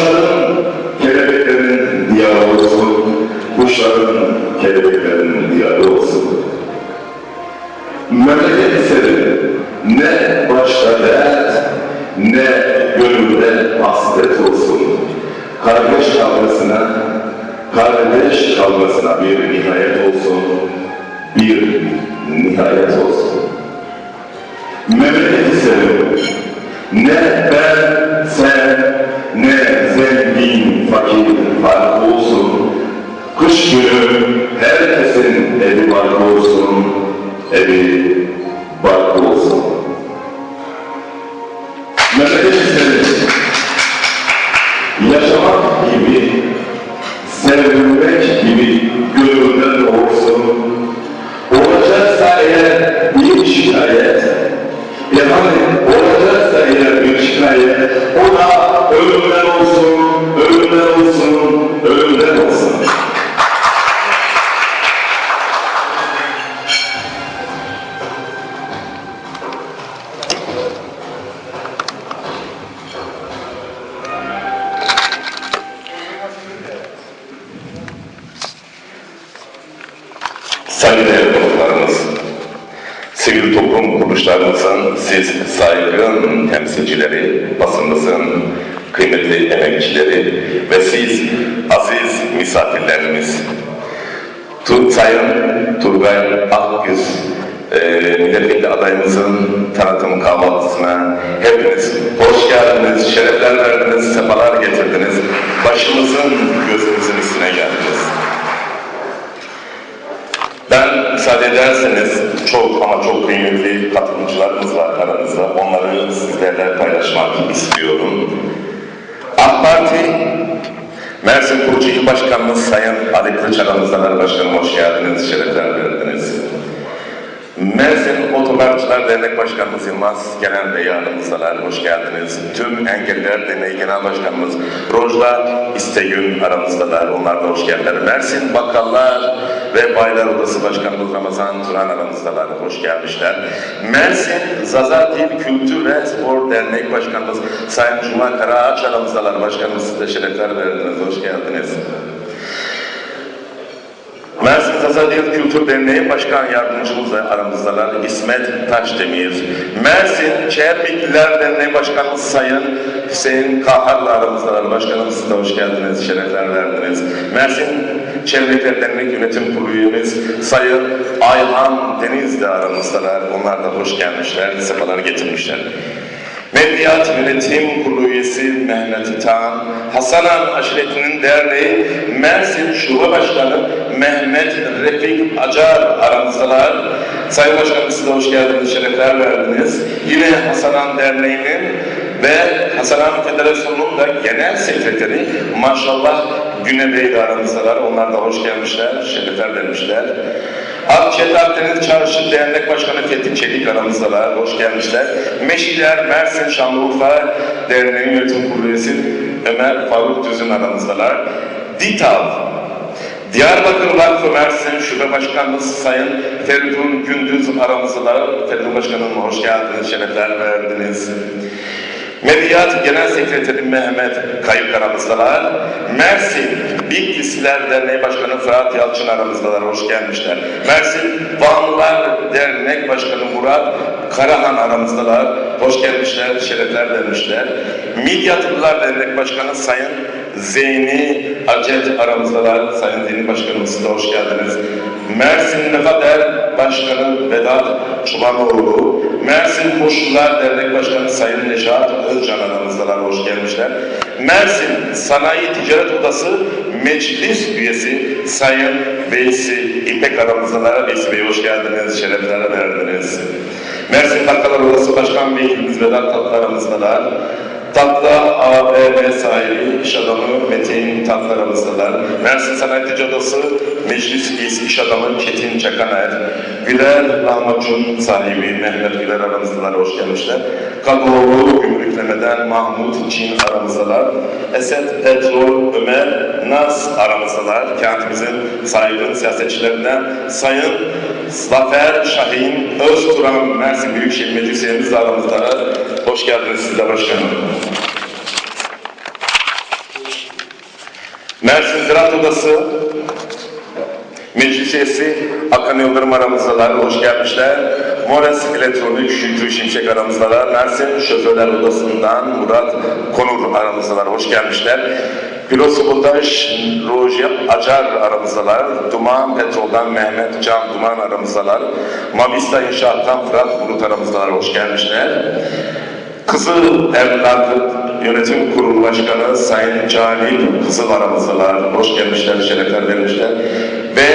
Kuşların, kelebeklerin diyarı olsun. Kuşların, kelebeklerin diyarı olsun. Memleket senin ne başta dert, ne gönülde hasret olsun. Kardeş kavgasına, kardeş kavgasına bir nihayet olsun, bir nihayet olsun. Memleketi seviyorum. Ne ben, sen, ne zengin, fakir farkı olsun. Kış günü herkesin evi barkı olsun, evi barkı kıymetli emekçileri ve siz aziz misafirlerimiz. Tur Sayın Turgay Akgüz, e, milletvekili adayımızın tanıtım kahvaltısına hepiniz hoş geldiniz, şerefler verdiniz, sefalar getirdiniz. Başımızın gözümüzün üstüne geldiniz. Ben müsaade ederseniz çok ama çok kıymetli katılımcılarımız var aramızda. Onları sizlerle paylaşmak istiyorum. AK Parti Mersin Kurucu İl Başkanımız Sayın Ali Kılıç aramızdalar. Başkanım hoş geldiniz, şerefler verdiniz. Mersin Otogarcılar Dernek Başkanımız Yılmaz Gelen Bey aramızdalar. Hoş geldiniz. Tüm Engelliler Derneği Genel Başkanımız Rojla İstegün aramızdalar. Onlar da hoş geldiler. Mersin Bakkallar ve Baylar Odası Başkanımız Ramazan Turan aramızdalar. Hoş gelmişler. Mersin Zaza Dil Kültür ve Spor Dernek Başkanımız Sayın Cuma Karaağaç aramızdalar. Başkanımız size şerefler verdiniz. Hoş geldiniz. Mersin Tazadiyat Kültür Derneği Başkan Yardımcımız da aramızdalar. İsmet Taşdemir. Mersin Çermikliler Derneği Başkanımız Sayın Hüseyin Kahar'la aramızdalar. Başkanım siz hoş geldiniz, şerefler verdiniz. Mersin Çevreler Dernek Yönetim Kurulu üyemiz Sayın Ayhan Deniz de aramızdalar. Onlar da hoş gelmişler, sefalar getirmişler. Medyat Yönetim Kurulu üyesi Mehmet İtan, Hasanan Aşireti'nin derneği Mersin Şube Başkanı Mehmet Refik Acar aramızdalar. Sayın Başkanım size hoş geldiniz, şerefler verdiniz. Yine Hasanan Derneği'nin ve Hasanan Federasyonu'nun da genel sekreteri maşallah Güne Bey de aramızdalar. Onlar da hoş gelmişler, şerefler vermişler. Akçet Akdeniz Çarşı Dernek Başkanı Fethi Çelik aramızdalar. Hoş gelmişler. Meşiler Mersin Şanlıurfa Derneği Yönetim Kurulu Ömer Faruk Düzün aramızdalar. DİTAV Diyarbakır Vakfı Mersin Şube Başkanımız Sayın Feridun Gündüz aramızdalar. Feridun Başkanım hoş geldiniz, şerefler verdiniz. Mediyat Genel Sekreteri Mehmet Kayıp aramızdalar. Mersin Bitlisler Derneği Başkanı Fırat Yalçın aramızdalar. Hoş gelmişler. Mersin Vanlılar Dernek Başkanı Murat Karahan aramızdalar. Hoş gelmişler, şerefler vermişler. Midyatlılar Dernek Başkanı Sayın Zeyni Acet aramızdalar. Sayın Zeyni Başkanımız siz de hoş geldiniz. Mersin Nefader Başkanı Vedat Çubanoğlu. Mersin Koşullar Dernek Başkanı Sayın Neşat Özcan aramızdalar. Hoş gelmişler. Mersin Sanayi Ticaret Odası Meclis Üyesi Sayın Veysi İpek aramızdalar. Veysi Bey hoş geldiniz. Şerefler verdiniz. Mersin Bakkalar Odası Başkan Vekilimiz Vedat Tatlı aramızdalar. Tatlı AVM sahibi iş adamı Metin Tatlı aramızdalar. Mersin Sanayi Ticaret Odası Meclis Üyesi iş adamı Çetin Çakaner. Güler Lahmacun sahibi Mehmet Güler aramızdalar. Hoş gelmişler. Kagoğlu Gümrükleme'den Mahmut Çin aramızdalar. Esed Petrol Ömer Naz aramızdalar. Kentimizin saygın siyasetçilerinden Sayın Zafer Şahin Özturan Mersin Büyükşehir Meclis Üyemiz de aramızdalar. Hoş geldiniz siz de başkanım. Mersin Ziraat Odası Meclis üyesi Hakan Yıldırım aramızdalar, hoş gelmişler. Mores Elektronik Şükrü Şimşek aramızdalar. Mersin Şoförler Odası'ndan Murat Konur aramızdalar, hoş gelmişler. Pilosopotaj Roji Acar aramızdalar. Duman Petrol'dan Mehmet Can Duman aramızdalar. Mavista İnşaat'tan Fırat Bulut aramızdalar, hoş gelmişler. Kızıl Evladı Yönetim Kurulu Başkanı Sayın Cani Kızıl aramızdalar. Hoş gelmişler, şerefler vermişler. Ve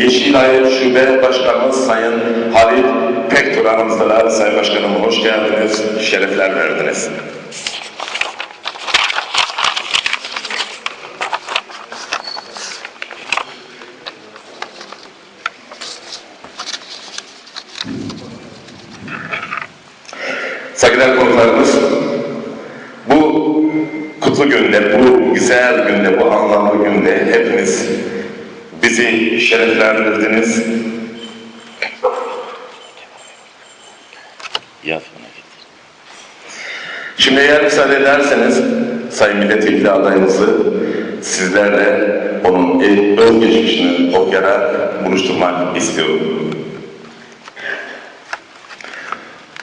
Yeşilay Şube Başkanımız Sayın Halit Pektur aramızdalar. Sayın Başkanım hoş geldiniz, şerefler verdiniz. Saygıdeğer konuklarımız, bu kutlu günde, bu güzel günde, bu anlamlı günde hepiniz bizi şereflendirdiniz. Şimdi eğer müsaade ederseniz Sayın Milletvekili adayımızı sizlerle onun e- özgeçmişini okuyarak buluşturmak istiyorum.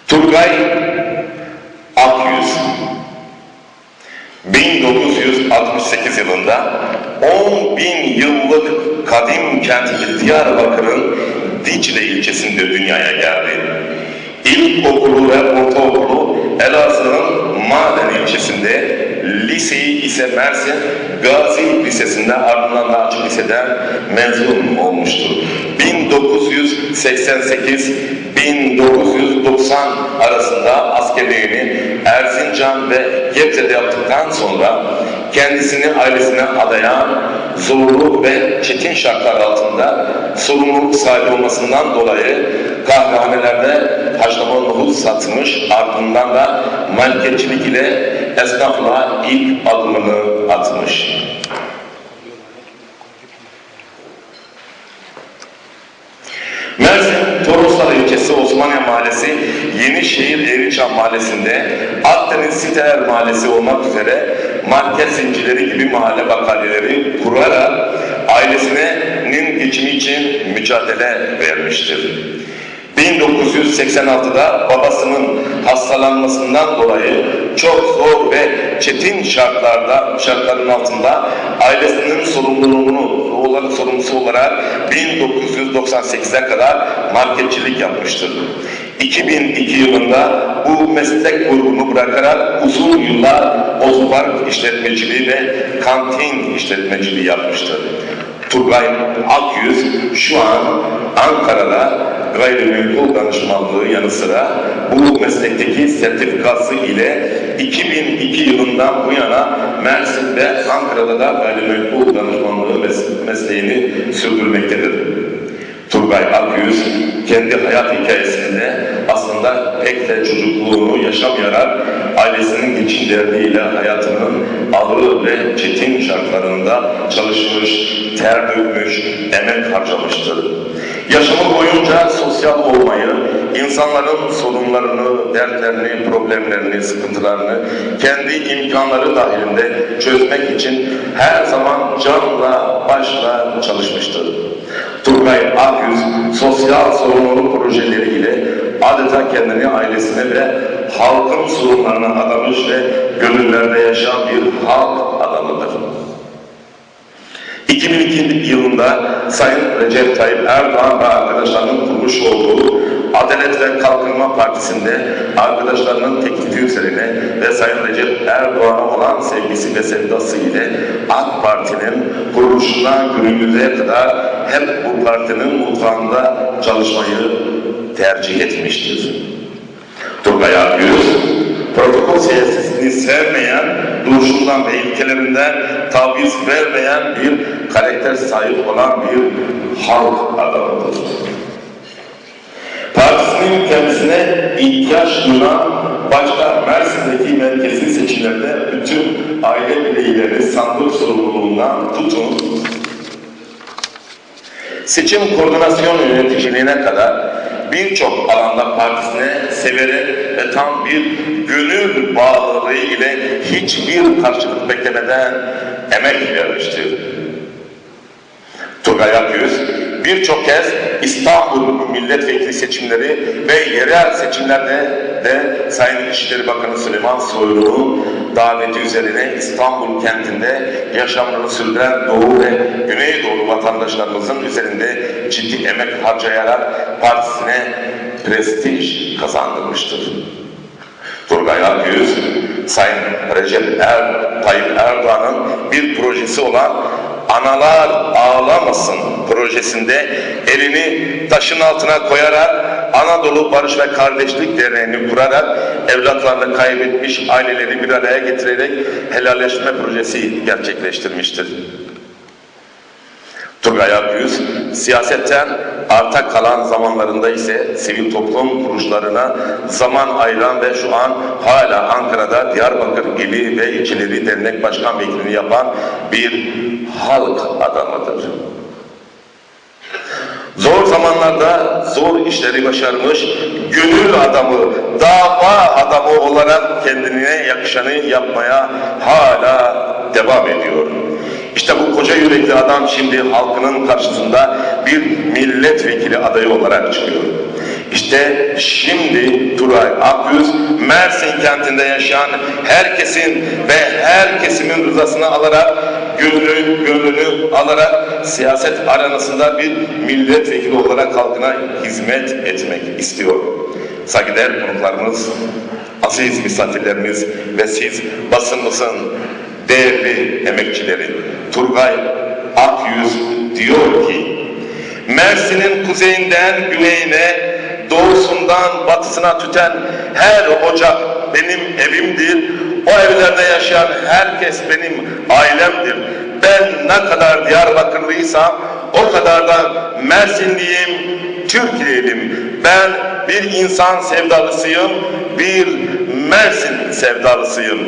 Turgay 1968 yılında 10 bin yıllık kadim kenti Diyarbakır'ın Dicle ilçesinde dünyaya geldi. İlkokulu ve ortaokulu Elazığ'ın Maden ilçesinde, liseyi ise Mersin Gazi Lisesi'nde ardından da Açık Lise'den mezun olmuştur. 1988-1990 arasında askerliğini Erzincan ve Gebze'de yaptıktan sonra kendisini ailesine adayan zorlu ve çetin şartlar altında sorumluluk sahibi olmasından dolayı kahvehanelerde haşlama nohut satmış ardından da marketçilik ile esnaflığa ilk adımını atmış. Mersin Toroslar ilçesi Osmaniye Mahallesi Yenişehir Eriçam Mahallesi'nde Akdeniz Siteler Mahallesi olmak üzere market zincirleri gibi mahalle bakaliyeleri kurarak ailesinin geçimi için mücadele vermiştir. 1986'da babasının hastalanmasından dolayı çok zor ve çetin şartlarda şartların altında ailesinin sorumluluğunu olan sorumlusu olarak 1998'e kadar marketçilik yapmıştır. 2002 yılında bu meslek grubunu bırakarak uzun yıllar otopark işletmeciliği ve kantin işletmeciliği yapmıştır. Turgay Akyüz şu an Ankara'da gayrimenkul danışmanlığı yanı sıra bu meslekteki sertifikası ile 2002 yılından bu yana Mersin'de Ankara'da da gayrimenkul danışmanlığı mes- mesleğini sürdürmektedir. Turgay Akyüz kendi hayat hikayesinde aslında pek de çocukluğunu yaşamayarak ailesinin geçim derdiyle hayatının ağır ve çetin şartlarında çalışmış, ter dökmüş, emek harcamıştır. Yaşamı boyunca sosyal olmayı, insanların sorunlarını, dertlerini, problemlerini, sıkıntılarını kendi imkanları dahilinde çözmek için her zaman canla başla çalışmıştır. Turgay Akyüz sosyal sorumluluk projeleriyle adeta kendini ailesine ve halkın sorunlarına adamış ve gönüllerde yaşayan bir halk adamıdır. 2002 yılında Sayın Recep Tayyip Erdoğan ve arkadaşlarının kurmuş olduğu Adalet ve Kalkınma Partisi'nde arkadaşlarının teklifi üzerine ve Sayın Recep Erdoğan'a olan sevgisi ve sevdası ile AK Parti'nin kuruluşundan günümüze kadar hep bu partinin mutfağında çalışmayı tercih etmiştir. Turgay Akgüz, protokol siyasetini sevmeyen, duruşundan ve ilkelerinden taviz vermeyen bir karakter sahip olan bir halk adamıdır. Partisinin kendisine ihtiyaç duyan başta Mersin'deki merkezi seçimlerde bütün aile bireyleri sandık sorumluluğundan tutun, seçim koordinasyon yöneticiliğine kadar birçok alanda partisine severek ve tam bir gönül bağlılığı ile hiçbir karşılık beklemeden emek vermiştir. Turgay Akyüz birçok kez İstanbul milletvekili seçimleri ve yerel seçimlerde de Sayın İçişleri Bakanı Süleyman Soylu'nun daveti üzerine İstanbul kentinde yaşamını sürdüren Doğu ve Güneydoğu vatandaşlarımızın üzerinde ciddi emek harcayarak partisine prestij kazandırmıştır. Turgay Akyüz, Sayın Recep er, Tayyip Erdoğan'ın bir projesi olan Analar Ağlamasın projesinde elini taşın altına koyarak Anadolu Barış ve Kardeşlik Derneği'ni kurarak evlatlarını kaybetmiş aileleri bir araya getirerek helalleşme projesi gerçekleştirmiştir. Turgay Akyüz, siyasetten arta kalan zamanlarında ise sivil toplum kuruluşlarına zaman ayıran ve şu an hala Ankara'da Diyarbakır ili ve ilçeleri dernek başkan vekilini yapan bir halk adamıdır. Zor zamanlarda zor işleri başarmış, gönül adamı, dava adamı olarak kendine yakışanı yapmaya hala devam ediyor. İşte bu koca yürekli adam şimdi halkının karşısında bir milletvekili adayı olarak çıkıyor. İşte şimdi Turay Akyüz Mersin kentinde yaşayan herkesin ve her kesimin rızasını alarak gönlünü, gönlünü alarak siyaset arenasında bir milletvekili olarak halkına hizmet etmek istiyor. Saygıdeğer konuklarımız, aziz misafirlerimiz ve siz basınımızın değerli emekçileri Turgay Akyüz diyor ki Mersin'in kuzeyinden güneyine doğusundan batısına tüten her ocak benim evimdir. O evlerde yaşayan herkes benim ailemdir. Ben ne kadar Diyarbakırlıysam o kadar da Mersinliyim, Türkiye'liyim. Ben bir insan sevdalısıyım, bir Mersin sevdalısıyım.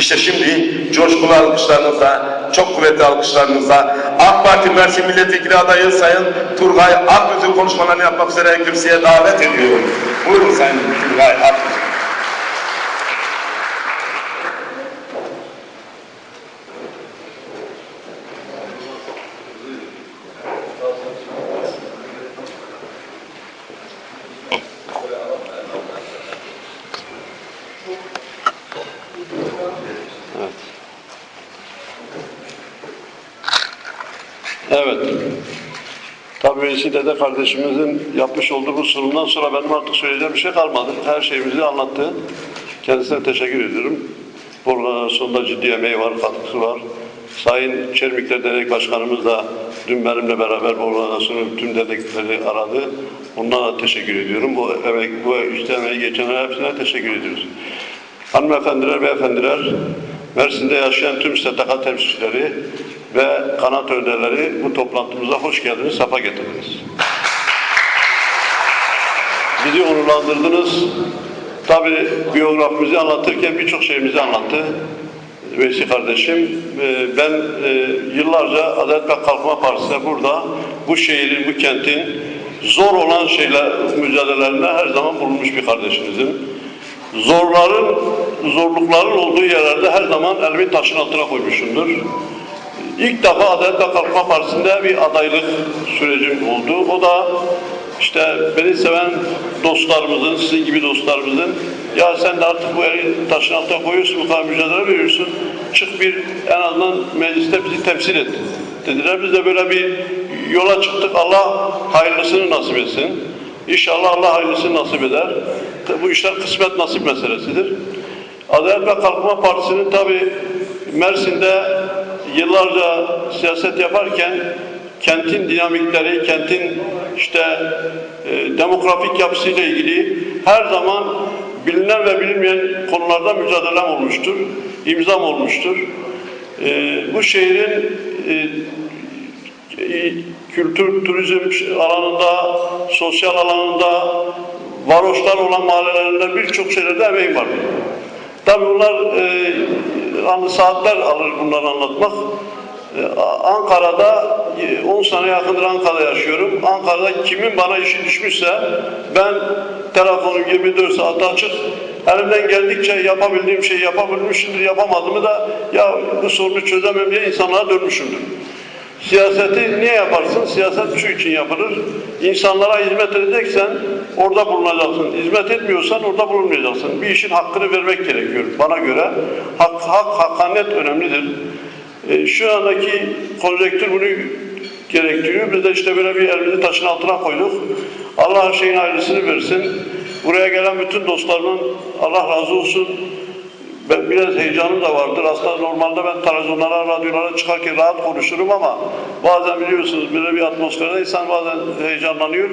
İşte şimdi coşkulu alkışlarınızla, çok kuvvetli alkışlarınızla AK Parti Mersin Milletvekili adayı Sayın Turgay Akgüz'ün konuşmalarını yapmak üzere kürsüye davet ediyorum. Buyurun Sayın Turgay Akgüz. Tabii Vesile de kardeşimizin yapmış olduğu bu sunumdan sonra benim artık söyleyeceğim bir şey kalmadı. Her şeyimizi anlattı. Kendisine teşekkür ediyorum. Organizasyonda ciddi emeği var, katkısı var. Sayın Çermikler Dernek Başkanımız da dün benimle beraber bu organizasyonun tüm dernekleri aradı. Onlara teşekkür ediyorum. Bu emek, bu işte emeği geçenlere hepsine teşekkür ediyoruz. Hanımefendiler, beyefendiler, Mersin'de yaşayan tüm STK temsilcileri ve kanat önderleri bu toplantımıza hoş geldiniz, safa getirdiniz. Bizi onurlandırdınız. Tabii biyografimizi anlatırken birçok şeyimizi anlattı. Veysi kardeşim, Ee, ben e, yıllarca Adalet ve Kalkınma Partisi'ne burada bu şehrin, bu kentin zor olan şeyler mücadelelerinde her zaman bulunmuş bir kardeşimizim. Zorların, zorlukların olduğu yerlerde her zaman elimi taşın altına koymuşumdur. İlk defa Adalet Kalkınma Partisi'nde bir adaylık sürecim oldu. O da işte beni seven dostlarımızın, sizin gibi dostlarımızın ya sen de artık bu eli taşın altına koyuyorsun, bu kadar mücadele veriyorsun. Çık bir en azından mecliste bizi temsil et. Dediler biz de böyle bir yola çıktık. Allah hayırlısını nasip etsin. İnşallah Allah hayırlısını nasip eder. Bu işler kısmet nasip meselesidir. Adalet ve Kalkınma Partisi'nin tabi Mersin'de yıllarca siyaset yaparken kentin dinamikleri, kentin işte e, demografik yapısıyla ilgili her zaman bilinen ve bilinmeyen konularda mücadelem olmuştur, imzam olmuştur. E, bu şehrin e, e, kültür, turizm alanında, sosyal alanında, varoşlar olan mahallelerinde birçok şeylerde emeğim var. Tabii bunlar e, hani saatler alır bunları anlatmak. E, Ankara'da e, 10 sene yakındır Ankara'da yaşıyorum. Ankara'da kimin bana işi düşmüşse ben telefonu 24 saat açık Elimden geldikçe yapabildiğim şeyi yapabilmişimdir, yapamadığımı da ya bu sorunu çözemem diye insanlara dönmüşümdür. Siyaseti niye yaparsın? Siyaset şu için yapılır. İnsanlara hizmet edeceksen orada bulunacaksın. Hizmet etmiyorsan orada bulunmayacaksın. Bir işin hakkını vermek gerekiyor bana göre. Hak, hak hakkaniyet önemlidir. E, şu andaki konjektür bunu gerektiriyor. Biz de işte böyle bir elimizi taşın altına koyduk. Allah her şeyin hayırlısını versin. Buraya gelen bütün dostlarımın Allah razı olsun. Ben biraz heyecanım da vardır. Aslında normalde ben televizyonlara, radyolara çıkarken rahat konuşurum ama bazen biliyorsunuz böyle bir atmosferde insan bazen heyecanlanıyor.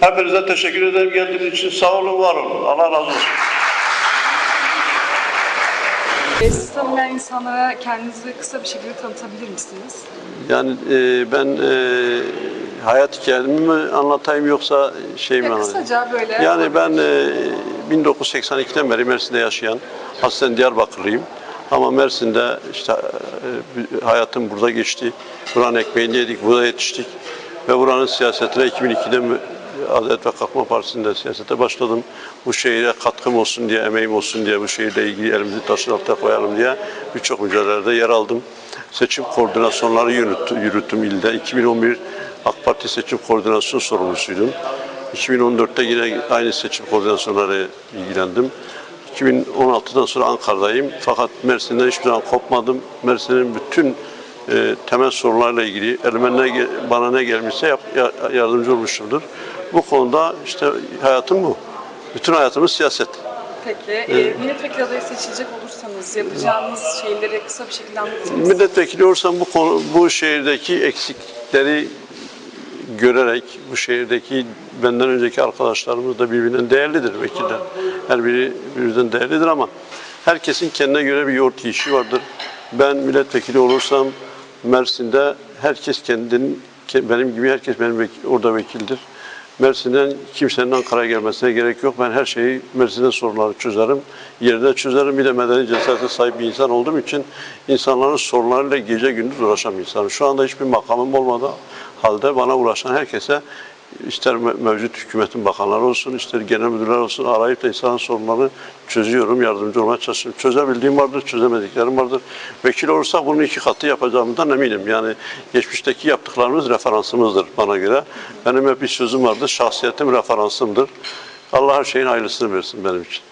Hepinize teşekkür ederim geldiğiniz için. Sağ olun, var olun. Allah razı olsun. Siz tanımayan insanlara kendinizi kısa bir şekilde tanıtabilir misiniz? Yani e, ben e, hayat hikayemi mi anlatayım yoksa şey mi Ya anlatayım? kısaca böyle. Yani ben e, 1982'den beri Mersin'de yaşayan, aslen Diyarbakırlıyım. Ama Mersin'de işte e, hayatım burada geçti. Buranın ekmeğini yedik, burada yetiştik. Ve buranın siyasetine 2002'de mü- Adalet ve Kalkınma Partisi'nde siyasete başladım. Bu şehire katkım olsun diye, emeğim olsun diye, bu şehirle ilgili elimizi taşın altına koyalım diye birçok mücadelelerde yer aldım. Seçim koordinasyonları yürüttüm, yürüttüm ilde. 2011 AK Parti seçim koordinasyon sorumlusuydum. 2014'te yine aynı seçim koordinasyonları ilgilendim. 2016'dan sonra Ankara'dayım. Fakat Mersin'den hiçbir zaman kopmadım. Mersin'in bütün e, temel sorunlarla ilgili gel- bana ne gelmişse yap, ya- yardımcı olmuşumdur. Bu konuda işte hayatım bu. Bütün hayatımız siyaset. Peki, e, milletvekili adayı seçilecek olursanız yapacağınız şeyleri kısa bir şekilde anlatır mısınız? Milletvekili olursam bu konu, bu şehirdeki eksikleri görerek bu şehirdeki benden önceki arkadaşlarımız da birbirinden değerlidir vekiller. Her biri birbirinden değerlidir ama herkesin kendine göre bir yoğurt yiyişi vardır. Ben milletvekili olursam Mersin'de herkes kendinin ke- benim gibi herkes benim vek- orada vekildir. Mersin'den kimsenin Ankara'ya gelmesine gerek yok. Ben her şeyi Mersin'den sorunları çözerim. Yerine çözerim. Bir de medeni cesarete sahip bir insan olduğum için insanların sorunlarıyla gece gündüz uğraşan bir insanım. Şu anda hiçbir makamım olmadı halde bana ulaşan herkese ister me- mevcut hükümetin bakanları olsun, ister genel müdürler olsun arayıp da insanın sorunlarını çözüyorum, yardımcı olmaya çalışıyorum. Çözebildiğim vardır, çözemediklerim vardır. Vekil olursak bunun iki katı yapacağımdan eminim. Yani geçmişteki yaptıklarımız referansımızdır bana göre. Benim hep bir sözüm vardır, şahsiyetim referansımdır. Allah her şeyin hayırlısını versin benim için.